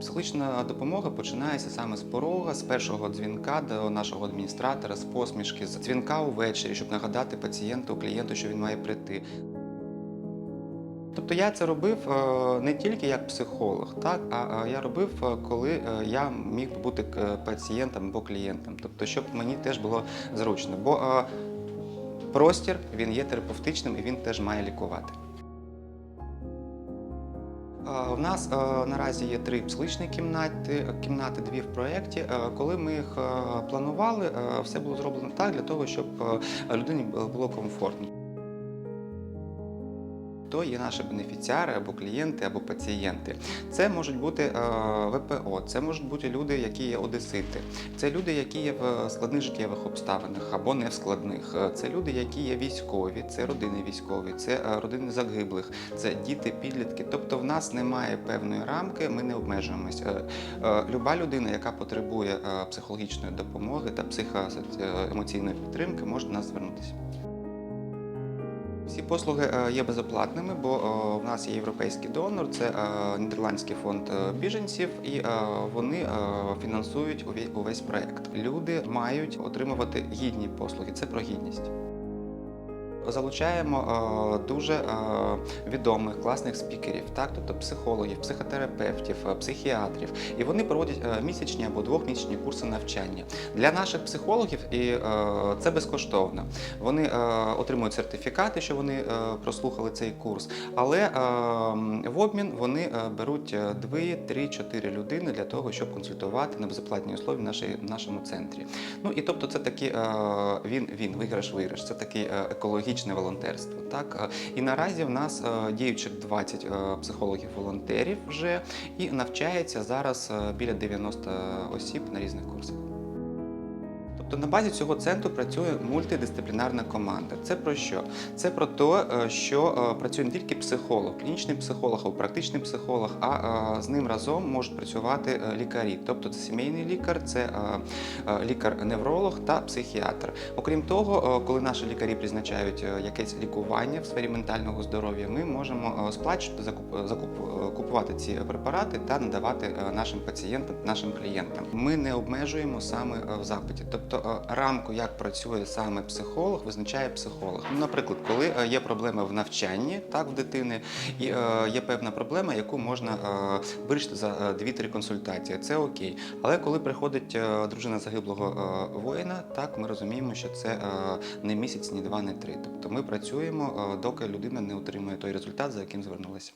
Психологічна допомога починається саме з порога, з першого дзвінка до нашого адміністратора, з посмішки, з дзвінка увечері, щоб нагадати пацієнту, клієнту, що він має прийти. Тобто я це робив е, не тільки як психолог, так, а я робив, е, коли е, я міг бути пацієнтом або клієнтом. Тобто, щоб мені теж було зручно. Бо простір він є терапевтичним і він теж має лікувати. У нас наразі є три психологічні кімнати, кімнати дві в проєкті. Коли ми їх планували, все було зроблено так для того, щоб людині було комфортно. То є наші бенефіціари або клієнти, або пацієнти. Це можуть бути е, ВПО, це можуть бути люди, які є одесити, це люди, які є в складних життєвих обставинах або не в складних. Е, Це люди, які є військові, це родини військові, це е, родини загиблих, це діти, підлітки. Тобто в нас немає певної рамки, ми не обмежуємось. Люба людина, яка потребує психологічної допомоги та психоемоційної підтримки, може до нас звернутися. Послуги е, є безоплатними, бо е, в нас є європейський донор, це е, Нідерландський фонд біженців, і вони фінансують увесь проект. Люди мають отримувати гідні послуги. Це про гідність. Залучаємо е, дуже е, відомих класних спікерів, так, тобто психологів, психотерапевтів, е, психіатрів, і вони проводять місячні або двохмісячні курси навчання. Для наших психологів і це безкоштовно. Вони отримують сертифікати, що вони прослухали цей курс, але в обмін вони беруть 2, 3, 4 людини для того, щоб консультувати на безоплатній основі в нашому центрі. Ну і тобто це такий е, він, він виграш-виграш, це таке е, екологічне волонтерство. Так Е, і наразі в нас е, діючих 20 е, психологів-волонтерів вже і навчається зараз біля 90 осіб на різних курсах. Тобто на базі цього центру працює мультидисциплінарна команда. Це про що? Це про те, е, що е, працює не тільки психолог, клінічний психолог або практичний психолог, а е, з ним разом можуть працювати лікарі. Тобто це сімейний лікар, це лікар-невролог та психіатр. Окрім того, коли наші лікарі призначають якесь лікування в сфері ментального здоров'я, ми можемо сплачувати, закуп, закуп, купувати ці препарати та надавати нашим пацієнтам, нашим клієнтам. Ми не обмежуємо саме в запиті. Тобто е, рамку, як працює саме психолог, визначає психолог. Ну, наприклад, коли е, є проблеми в навчанні, так в дитини, і е, є певна проблема, яку можна вирішити за е, 2-3 консультації. Це окей. Але коли приходить дружина загиблого воїна, так ми розуміємо, що це не місяць, ні два, не три. Тобто ми працюємо, доки людина не отримує той результат, за яким звернулася.